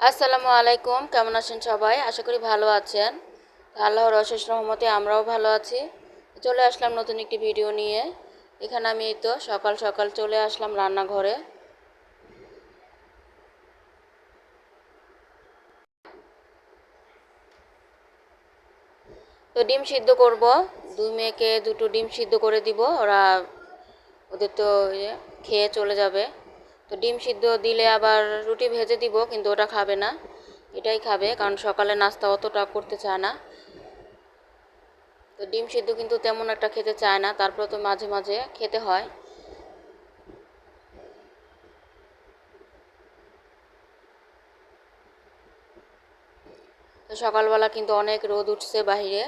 আসসালামু আলাইকুম, কেমন আছেন সবাই? আশা করি ভালো আছেন। আল্লাহর অশেষ রহমতে আমরাও ভালো আছি। চলে আসলাম নতুন একটি ভিডিও নিয়ে। এখানে আমি তো সকাল সকাল চলে আসলাম রান্নাঘরে। তো ডিম সিদ্ধ করব। দুই মেয়েকে দুটো ডিম সিদ্ধ করে দিব। ওরা ওদের তো খেয়ে চলে যাবে। তো ডিম সিদ্ধ দিলে আবার রুটি ভেজে দিব, কিন্তু ওটা খাবে না। এটাই খাবে, কারণ সকালে নাস্তা অতটা করতে চায় না। তো ডিম সিদ্ধ কিন্তু তেমন একটা খেতে চায় না, তারপর তো মাঝে মাঝে খেতে হয়। তো সকালবেলা কিন্তু অনেক রোদ উঠছে বাহিরে।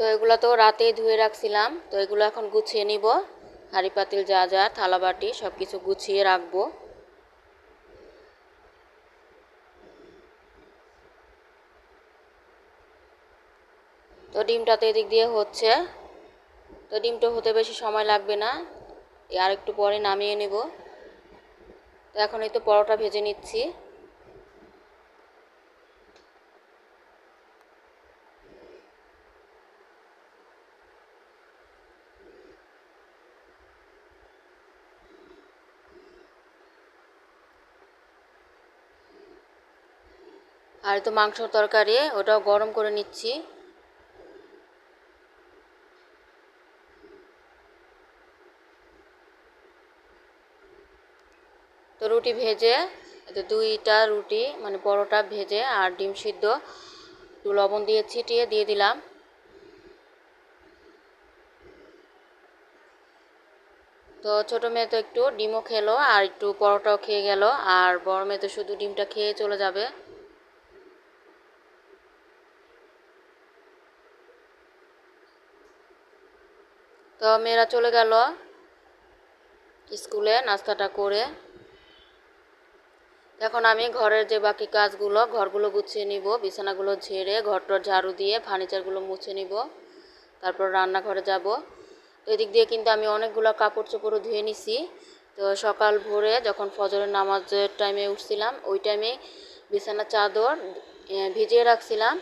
তো এগুলো তো রাতেই ধুয়ে রাখছিলাম। তো এগুলো এখন গুছিয়ে নিব। হাঁড়ি পাতিল যা যা, থালা বাটি সব কিছু গুছিয়ে রাখব। তো ডিমটা তো এদিক দিয়ে হচ্ছে। তো ডিমটা হতে বেশি সময় লাগবে না। আর একটু পরে নামিয়ে নেব। তো এখন এই তো পরোটা ভেজে নিচ্ছি। আর তো মাংস তরকারি, ওটাও গরম করে নিচ্ছি। তো রুটি ভেজে তো দুইটা রুটি মানে পরোটা ভেজে আর ডিম সিদ্ধ লবণ দিয়ে ছিটিয়ে দিয়ে দিলাম। তো ছোটো মেয়ে তো একটু ডিমও খেলো আর একটু পরোটাও খেয়ে গেল, আর বড় মেয়ে তো শুধু ডিমটা খেয়ে চলে যাবে। তো মেয়েরা চলে গেল স্কুলে নাস্তাটা করে। এখন আমি ঘরের যে বাকি কাজগুলো, ঘরগুলো গুছিয়ে নিব, বিছানাগুলো ঝেড়ে, ঘরটর ঝাড়ু দিয়ে ফার্নিচারগুলো মুছে নিব, তারপর রান্নাঘরে যাব। তো এদিক দিয়ে কিন্তু আমি অনেকগুলো কাপড় চোপড়ও ধুয়ে নিছি। তো সকাল ভোরে যখন ফজরের নামাজের টাইমে উঠছিলাম, ওই টাইমে বিছানার চাদর ভিজিয়ে রাখছিলাম।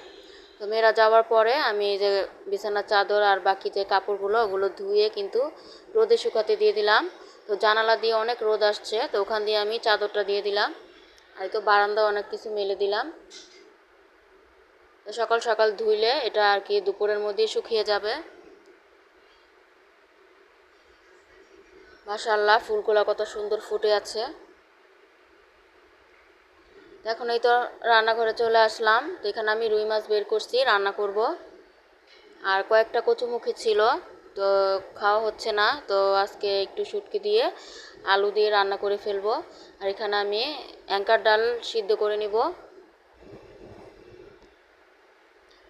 তো মেয়েরা যাওয়ার পরে আমি যে বিছানার চাদর আর বাকি যে কাপড়গুলো, ওগুলো ধুয়ে কিন্তু রোদে শুকাতে দিয়ে দিলাম। তো জানালা দিয়ে অনেক রোদ আসছে, তো ওখান দিয়ে আমি চাদরটা দিয়ে দিলাম। আর তো বারান্দা অনেক কিছু মেলে দিলাম। তো সকাল সকাল ধুইলে এটা আর কি দুপুরের মধ্যেই শুকিয়ে যাবে। মাশাল্লাহ ফুলগুলো কত সুন্দর ফুটে আছে। এখন এই তো রান্নাঘরে চলে আসলাম, তো এখানে আমি রুই মাছ বের করছি, রান্না করব। আর কয়েকটা কচুমুখী ছিল, তো খাওয়া হচ্ছে না, তো আজকে একটু শুটকি দিয়ে আলু দিয়ে রান্না করে ফেলব। আর এখানে আমি অ্যাঙ্কার ডাল সিদ্ধ করে নিব।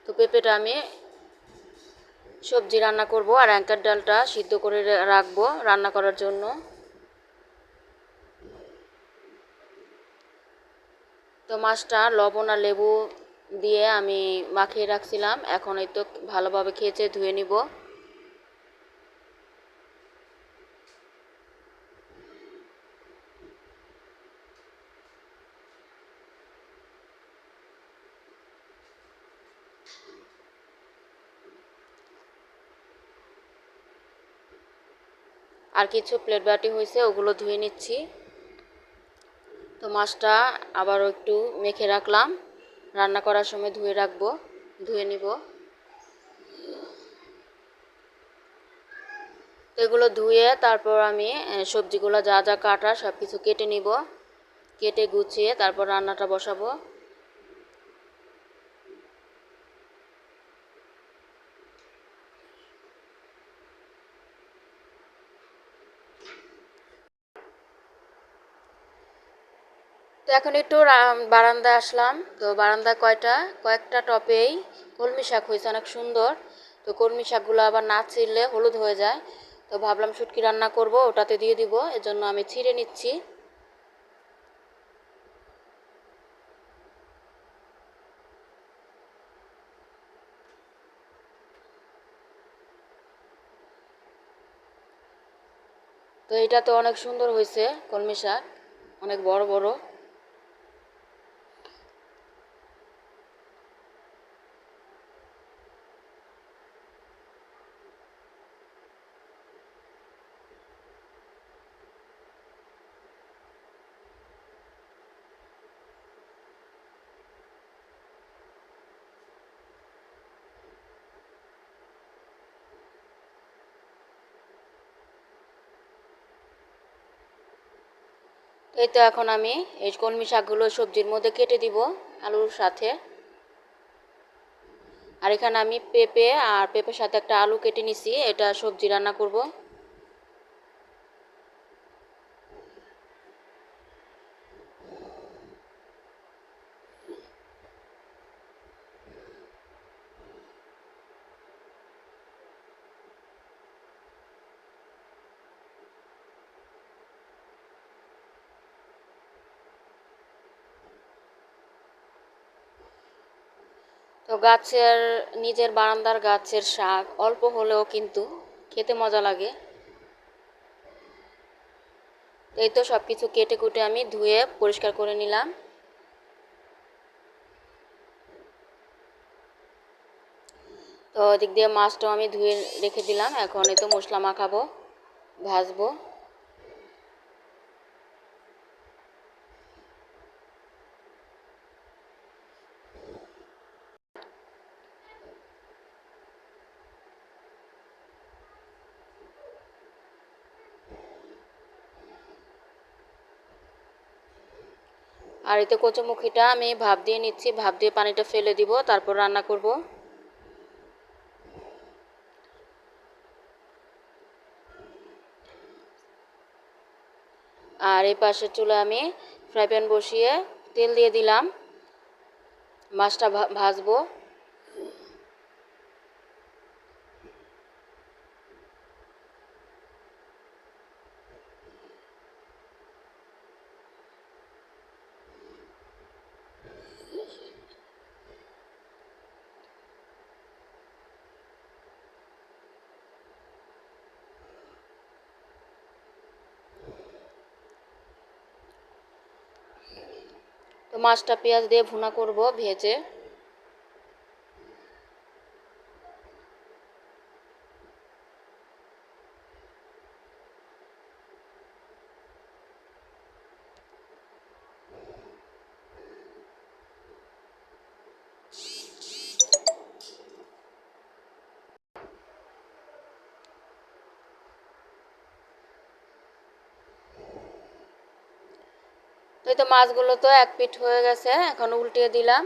তো পেঁপেটা আমি সবজি রান্না করব আর অ্যাঙ্কার ডালটা সিদ্ধ করে রাখব রান্না করার জন্য। তো মাছটা লবণ আর লেবু দিয়ে আমি মাখিয়ে রাখছিলাম। এখন এই তো ভালোভাবে খেয়েছে, ধুয়ে নিব। আর কিছু প্লেট বাটি হয়েছে, ওগুলো ধুয়ে নিচ্ছি। তো মাছটা আবারও একটু মেখে রাখলাম। রান্না করার সময় ধুয়ে রাখব, ধুয়ে নিব। তো এগুলো ধুয়ে তারপর আমি সবজিগুলো যা যা কাটা সব কিছু কেটে নিব। কেটে গুছিয়ে তারপর রান্নাটা বসাবো। তো এখন একটু বারান্দা আসলাম। তো বারান্দা কয়টা? কয়েকটা টপেই কলমি শাক হয়েছে, অনেক সুন্দর। তো কলমি শাকগুলো আবার না ছিঁড়লে হলুদ হয়ে যায়। তো ভাবলাম শুটকি রান্না করব, ওটাতে দিয়ে দিব, এজন্য আমি ছিঁড়ে নিচ্ছি। তো এটা তো অনেক সুন্দর হয়েছে, কলমি শাক। অনেক বড় বড়। এই তো এখন আমি এই কলমি শাকগুলো সবজির মধ্যে কেটে দিব আলুর সাথে। আর এখানে আমি পেঁপে আর পেঁপের সাথে একটা আলু কেটে নিছি, এটা সবজি রান্না করব। গাছের, নিজের বারান্দার গাছের শাক অল্প হলেও কিন্তু খেতে মজা লাগে। এই তো সব কিছু কেটে কুটে আমি ধুয়ে পরিষ্কার করে নিলাম। তো দিক দিয়ে মাছটাও আমি ধুয়ে রেখে দিলাম। এখন এই তো মশলা মাখাবো, ভাজবো। এতে কচুমুখিটা আমি ভাপ দিয়ে নিচ্ছি, ভাপ দিয়ে পানিটা ফেলে দিব, তারপর রান্না করব। আর এই পাশের চুলে আমি ফ্রাই প্যান বসিয়ে তেল দিয়ে দিলাম। মাছটা ভাজবো। মাছটা পেঁয়াজ দিয়ে ভুনা করব ভেজে। তো তো মাছগুলো তো এক পিঠ হয়ে গেছে, এখন উল্টিয়ে দিলাম।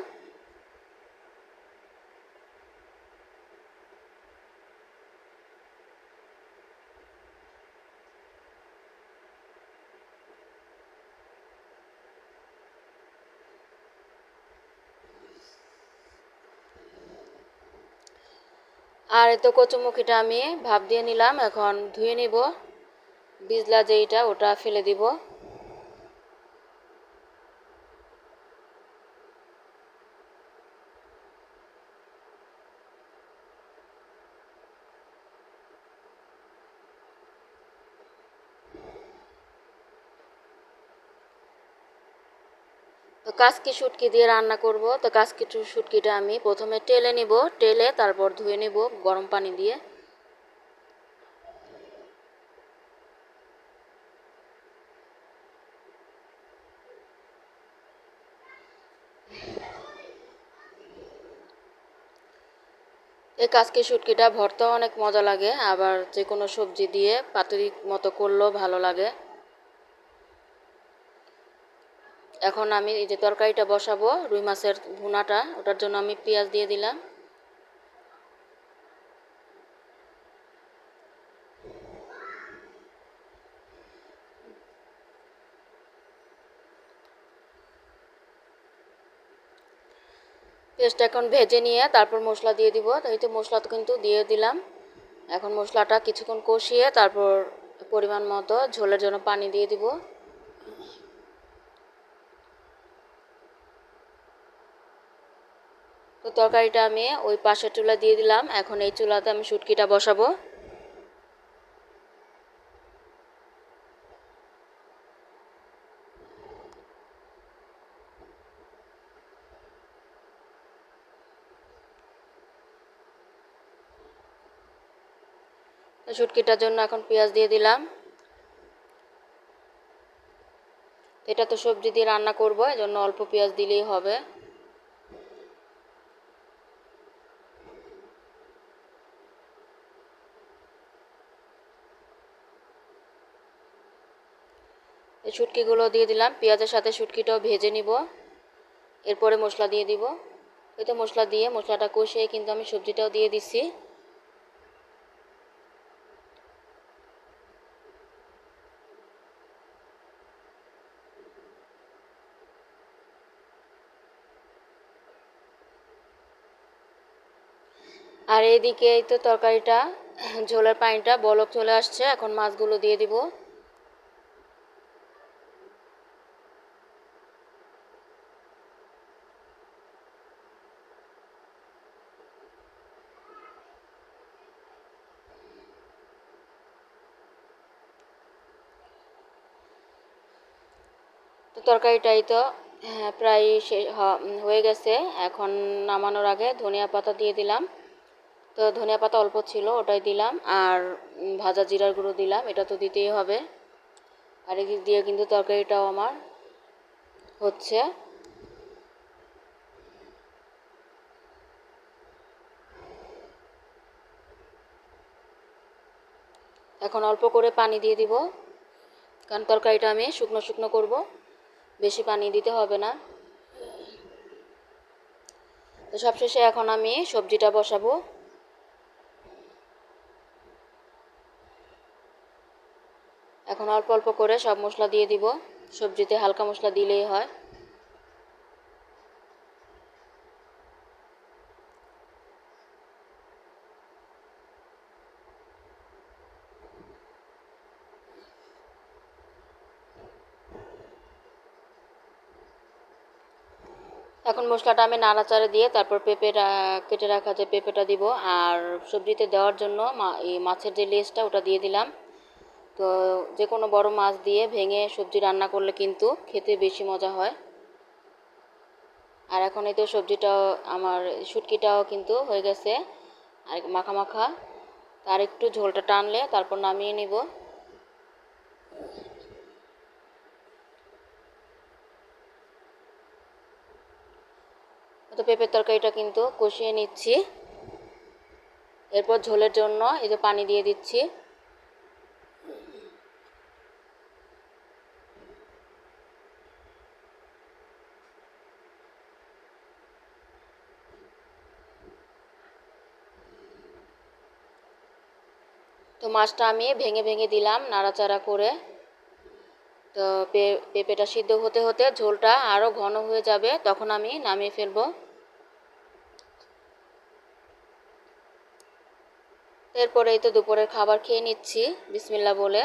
আর এই তো কচুমুখিটা আমি ভাপ দিয়ে নিলাম, এখন ধুয়ে নিব। বিজলা যেইটা, ওটা ফেলে দিব। তো কাসকি শুটকি দিয়ে রান্না করব। তো কাসকি শুটকিটা আমি প্রথমে টেলে নিব। টেলে তারপর ধুয়ে নিব গরম পানি দিয়ে। এই কাসকি শুটকিটা ভর্তা অনেক মজা লাগে। আবার যে কোনো সবজি দিয়ে পাতুরি মতো করলেও ভালো লাগে। এখন আমি এই যে তরকারিটা বসাবো, রুই মাছের ভুনাটা, ওটার জন্য আমি পেঁয়াজ দিয়ে দিলাম। পেস্টটা এখন ভেজে নিয়ে তারপর মশলা দিয়ে দিব। তাই তো মশলা তো কিন্তু দিয়ে দিলাম। এখন মশলাটা কিছুক্ষণ কষিয়ে তারপর পরিমাণ মতো ঝোলের জন্য পানি দিয়ে দিব। তো তরকারিটা আমি ওই পাশের চুলা দিয়ে দিলাম। এখন এই চুলাতে আমি শুটকিটা বসাবো। শুটকিটার জন্য এখন পেঁয়াজ দিয়ে দিলাম। এটা তো সবজি দিয়ে রান্না করব, এজন্য অল্প পেঁয়াজ দিলেই হবে। এই শুটকিগুলো দিয়ে দিলাম। পেঁয়াজের সাথে শুটকিটাও ভেজে নিব। এরপরে মশলা দিয়ে দিব। এই তো মশলা দিয়ে মশলাটা কষিয়ে কিন্তু আমি সবজিটাও দিয়ে দিচ্ছি। আর এইদিকে এই তো তরকারিটা, ঝোলের পানিটা বলক চলে আসছে। এখন মাছগুলো দিয়ে দিব। তরকারিটাই তো হ্যাঁ প্রায় হয়ে গেছে। এখন নামানোর আগে ধনিয়া পাতা দিয়ে দিলাম। তো ধনিয়া পাতা অল্প ছিল, ওটাই দিলাম। আর ভাজা জিরার গুঁড়ো দিলাম, এটা তো দিতেই হবে। আর এদিক দিয়ে কিন্তু তরকারিটাও আমার হচ্ছে। এখন অল্প করে পানি দিয়ে দিব, কারণ তরকারিটা আমি শুকনো শুকনো করব। বেশি পানি দিতে হবে না। তো সবশেষে এখন আমি সবজিটা বসাবো। এখন অল্প অল্প করে সব মশলা দিয়ে দিব। সবজিতে হালকা মশলা দিলেই হয়। এখন মশলাটা আমি নাড়াচাড়া দিয়ে তারপর পেঁপে কেটে রাখা যে পেঁপেটা দিব আর সবজিতে দেওয়ার জন্য এই মাছের যে লেসটা ওটা দিয়ে দিলাম। তো যে কোনো বড় মাছ দিয়ে ভেঙে সবজি রান্না করলে কিন্তু খেতে বেশি মজা হয়। আর এখন এই তো সবজিটাও, আমার শুটকিটাও কিন্তু হয়ে গেছে। আর মাখা মাখা, তার একটু ঝোলটা টানলে তারপর নামিয়ে নিব। তো পেঁপের তরকারিটা কিন্তু কষিয়ে নিচ্ছি। এরপর ঝোলের জন্য এই যে পানি দিয়ে দিচ্ছি। তো মাছটা আমি ভেঙে ভেঙে দিলাম নাড়াচাড়া করে। তো পেঁপেটা সিদ্ধ হতে হতে ঝোলটা আরও ঘন হয়ে যাবে, তখন আমি নামিয়ে ফেলব। এরপরেই তো দুপুরের খাবার খেয়ে নিচ্ছি বিসমিল্লা বলে।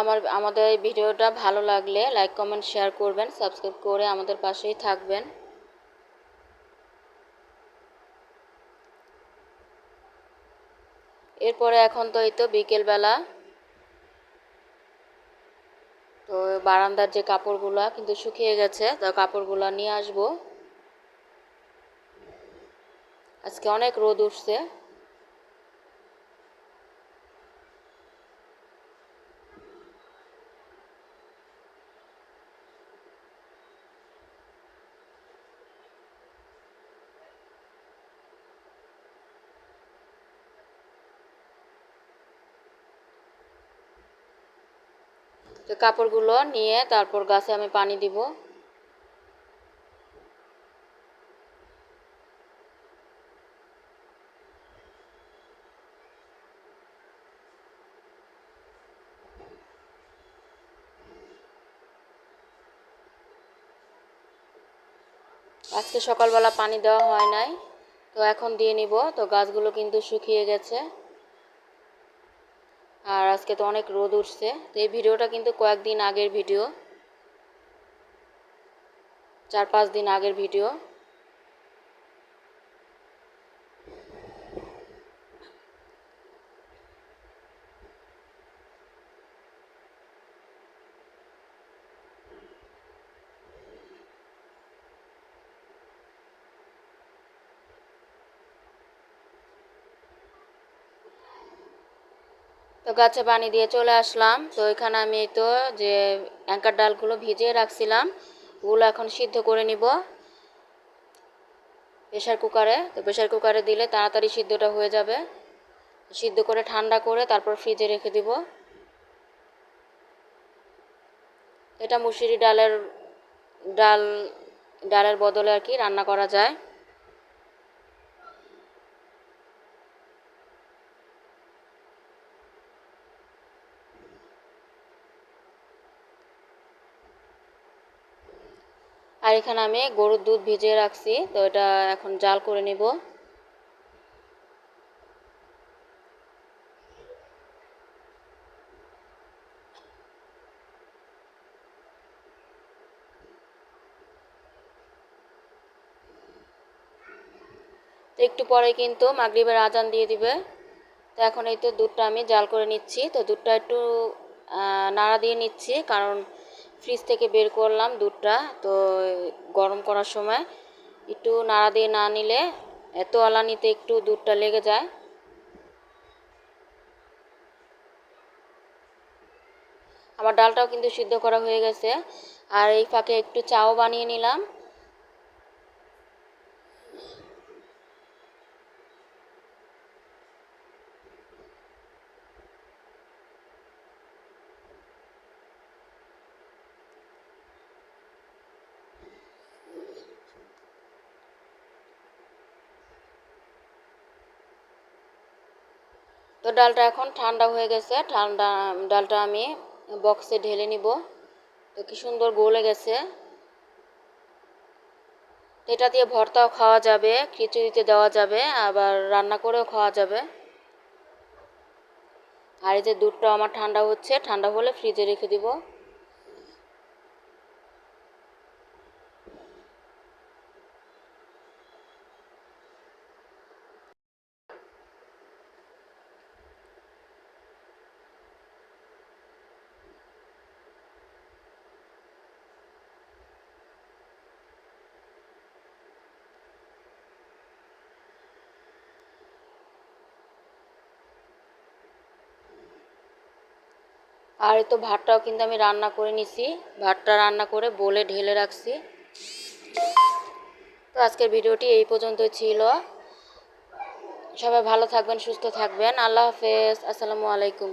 আমার, আমাদের এই ভিডিওটা ভালো লাগলে লাইক, কমেন্ট, শেয়ার করবেন, সাবস্ক্রাইব করে আমাদের পাশেই থাকবেন। এরপরে এখন তো এই তো বিকেলবেলা। তো বারান্দার যে কাপড়গুলো কিন্তু শুকিয়ে গেছে, তো কাপড়গুলো নিয়ে আসব। আজকে অনেক রোদ উঠছে। তো কাপড়গুলো নিয়ে তারপর গাছে আমি পানি দিব। আজকে সকালবেলা পানি দেওয়া হয় নাই, তো এখন দিয়ে নিব। তো গাছগুলো কিন্তু শুকিয়ে গেছে। আর আজকে তো অনেক রোদ উঠছে, তো এই ভিডিওটা কিন্তু কয়েকদিন আগের ভিডিও, চার পাঁচ দিন আগের ভিডিও। তো গাছে পানি দিয়ে চলে আসলাম। তো এখানে আমি তো যে অ্যাঙ্কার ডালগুলো ভিজিয়ে রাখছিলাম, ওগুলো এখন সিদ্ধ করে নিব প্রেশার কুকারে। তো প্রেশার কুকারে দিলে তাড়াতাড়ি সিদ্ধটা হয়ে যাবে। সিদ্ধ করে ঠান্ডা করে তারপর ফ্রিজে রেখে দিব। এটা মুসুরি ডালের, ডাল, ডালের বদলে আর কি রান্না করা যায়। আর এখানে আমি গরুর দুধ ভিজিয়ে রাখছি, তো এটা এখন জাল করে নিব। একটু পরে কিন্তু মাগরিবের আজান দিয়ে দিবে। তো এখন এই তো দুধটা আমি জাল করে নিচ্ছি, তো দুধটা একটু নাড়া দিয়ে নিচ্ছি, কারণ ফ্রিজ থেকে বের করলাম দুধটা, তো গরম করার সময় একটু নাড়া দিয়ে না নিলে এত আলানিতে একটু দুধটা লেগে যায়। আমার ডালটাও কিন্তু সিদ্ধ করা হয়ে গেছে। আর এই ফাঁকে একটু চাও বানিয়ে নিলাম। তো ডালটা এখন ঠান্ডা হয়ে গেছে। ঠান্ডা ডালটা আমি বক্সে ঢেলে নিব। তো কি সুন্দর গলে গেছে। এটা দিয়ে ভর্তাও খাওয়া যাবে, খিচুড়িতে দেওয়া যাবে, আবার রান্না করেও খাওয়া যাবে। আর এই যে দুধটা আমার ঠান্ডা হচ্ছে, ঠান্ডা হলে ফ্রিজে রেখে দিব। আর তো ভাতটাও কিন্তু আমি রান্না করে নিছি। ভাতটা রান্না করে বলে ঢেলে রাখছি। তো আজকের ভিডিওটি এই পর্যন্ত ছিল। সবাই ভালো থাকবেন, সুস্থ থাকবেন। আল্লাহ হাফেজ। আসসালামু আলাইকুম।